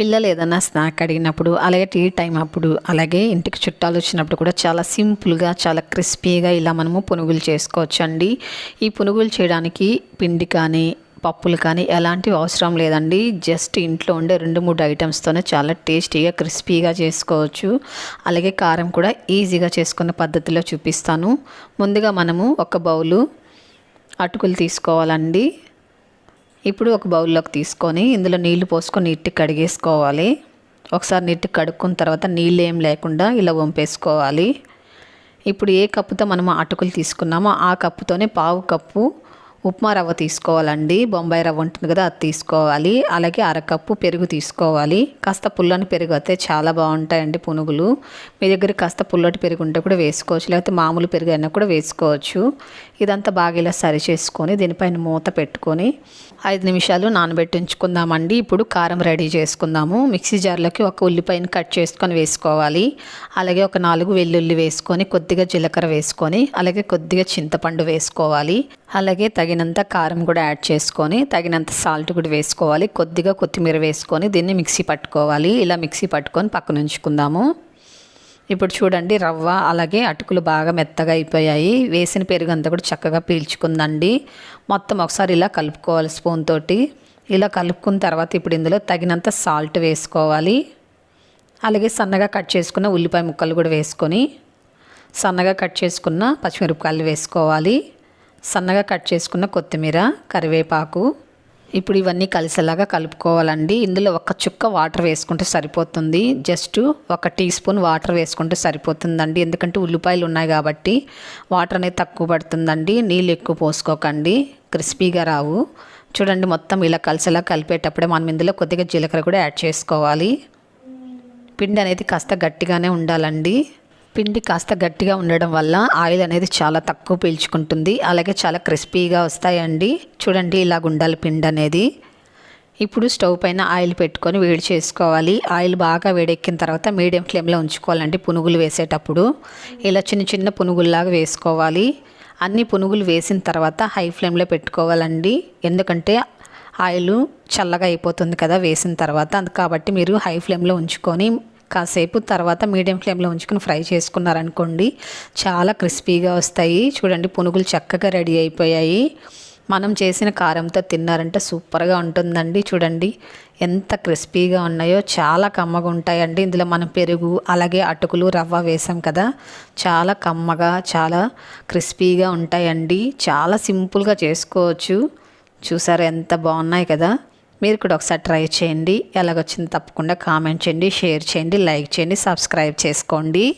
పిల్లలు ఏదైనా స్నాక్ అడిగినప్పుడు అలాగే టీ టైం అప్పుడు అలాగే ఇంటికి చుట్టాలు వచ్చినప్పుడు కూడా చాలా సింపుల్గా చాలా క్రిస్పీగా ఇలా మనము పునుగులు చేసుకోవచ్చు అండి ఈ పునుగులు చేయడానికి పిండి కానీ పప్పులు కానీ ఎలాంటివి అవసరం లేదండి. జస్ట్ ఇంట్లో ఉండే రెండు మూడు ఐటమ్స్తోనే చాలా టేస్టీగా క్రిస్పీగా చేసుకోవచ్చు. అలాగే కారం కూడా ఈజీగా చేసుకునే పద్ధతిలో చూపిస్తాను. ముందుగా మనము ఒక బౌలు అటుకులు తీసుకోవాలండి. ఇప్పుడు ఒక బౌల్లోకి తీసుకొని ఇందులో నీళ్ళు పోసుకొని నీట్గా కడిగేసుకోవాలి. ఒకసారి నీట్గా కడుక్కున్న తర్వాత నీళ్ళు ఏం లేకుండా ఇలా వంపేసుకోవాలి. ఇప్పుడు ఏ కప్పుతో మనం అటుకులు తీసుకున్నామో ఆ కప్పుతోనే పావు కప్పు ఉప్మా రవ్వ తీసుకోవాలండి. బొంబాయి రవ్వ ఉంటుంది కదా అది తీసుకోవాలి. అలాగే అరకప్పు పెరుగు తీసుకోవాలి. కాస్త పుల్లని పెరుగు అయితే చాలా బాగుంటాయండి పునుగులు. మీ దగ్గర కాస్త పుల్లటి పెరుగు ఉంటే కూడా వేసుకోవచ్చు. లేకపోతే మామూలు పెరుగు అయినా కూడా వేసుకోవచ్చు. ఇదంతా బాగా ఇలా సరి చేసుకొని దీనిపైన మూత పెట్టుకొని ఐదు నిమిషాలు నానబెట్టి ఉంచుకుందామండి ఇప్పుడు కారం రెడీ చేసుకుందాము. మిక్సీ జార్లోకి ఒక ఉల్లిపాయని కట్ చేసుకొని వేసుకోవాలి. అలాగే ఒక నాలుగు వెల్లుల్లి వేసుకొని కొద్దిగా జీలకర్ర వేసుకొని అలాగే కొద్దిగా చింతపండు వేసుకోవాలి. అలాగే తగినంత కారం కూడా యాడ్ చేసుకొని తగినంత సాల్ట్ కూడా వేసుకోవాలి. కొద్దిగా కొత్తిమీర వేసుకొని దీన్ని మిక్సీ పట్టుకోవాలి. ఇలా మిక్సీ పట్టుకొని పక్కన ఉంచుకుందాము. ఇప్పుడు చూడండి రవ్వ అలాగే అటుకులు బాగా మెత్తగా అయిపోయాయి. వేసిన పెరుగు అంతా కూడా చక్కగా పీల్చుకుందండి. మొత్తం ఒకసారి ఇలా కలుపుకోవాలి స్పూన్ తోటి. ఇలా కలుపుకున్న తర్వాత ఇప్పుడు ఇందులో తగినంత సాల్ట్ వేసుకోవాలి. అలాగే సన్నగా కట్ చేసుకున్న ఉల్లిపాయ ముక్కలు కూడా వేసుకొని సన్నగా కట్ చేసుకున్న పచ్చిమిరపకాయలు వేసుకోవాలి. సన్నగా కట్ చేసుకున్న కొత్తిమీర కరివేపాకు ఇప్పుడు ఇవన్నీ కలిసేలాగా కలుపుకోవాలండి. ఇందులో ఒక చుక్క వాటర్ వేసుకుంటే సరిపోతుంది. జస్ట్ ఒక టీ స్పూన్ వాటర్ వేసుకుంటే సరిపోతుందండి. ఎందుకంటే ఉల్లిపాయలు ఉన్నాయి కాబట్టి వాటర్ అనేది తక్కువ పడుతుందండి. నీళ్ళు ఎక్కువ పోసుకోకండి. క్రిస్పీగా రావు. చూడండి మొత్తం ఇలా కలిసేలా కలిపేటప్పుడే మనం ఇందులో కొద్దిగా జీలకర్ర కూడా యాడ్ చేసుకోవాలి. పిండి అనేది కాస్త గట్టిగానే ఉండాలండి. పిండి కాస్త గట్టిగా ఉండడం వల్ల ఆయిల్ అనేది చాలా తక్కువ పీల్చుకుంటుంది. అలాగే చాలా క్రిస్పీగా వస్తాయండి. చూడండి ఇలా ఉండాలి పిండి అనేది. ఇప్పుడు స్టవ్ పైన ఆయిల్ పెట్టుకొని వేడి చేసుకోవాలి. ఆయిల్ బాగా వేడెక్కిన తర్వాత మీడియం ఫ్లేమ్లో ఉంచుకోవాలండి పునుగులు వేసేటప్పుడు. ఇలా చిన్న చిన్న పునుగుల్లాగా వేసుకోవాలి. అన్ని పునుగులు వేసిన తర్వాత హై ఫ్లేమ్లో పెట్టుకోవాలండి. ఎందుకంటే ఆయిల్ చల్లగా అయిపోతుంది కదా వేసిన తర్వాత. అందు కాబట్టి మీరు హై ఫ్లేమ్లో ఉంచుకొని కాసేపు తర్వాత మీడియం ఫ్లేమ్లో ఉంచుకొని ఫ్రై చేసుకున్నారనుకోండి చాలా క్రిస్పీగా వస్తాయి. చూడండి పునుగులు చక్కగా రెడీ అయిపోయాయి. మనం చేసిన కారంతో తిన్నారంటే సూపర్గా ఉంటుందండి. చూడండి ఎంత క్రిస్పీగా ఉన్నాయో చాలా కమ్మగా ఉంటాయండి. ఇందులో మనం పెరుగు అలాగే అటుకులు రవ్వ వేసాం కదా చాలా కమ్మగా చాలా క్రిస్పీగా ఉంటాయండి. చాలా సింపుల్గా చేసుకోవచ్చు. చూసారు ఎంత బాగున్నాయి కదా. మీరు కూడా ఒకసారి ట్రై చేయండి. ఎలాగొచ్చింది తప్పకుండా కామెంట్ చేయండి షేర్ చేయండి లైక్ చేయండి సబ్స్క్రైబ్ చేసుకోండి.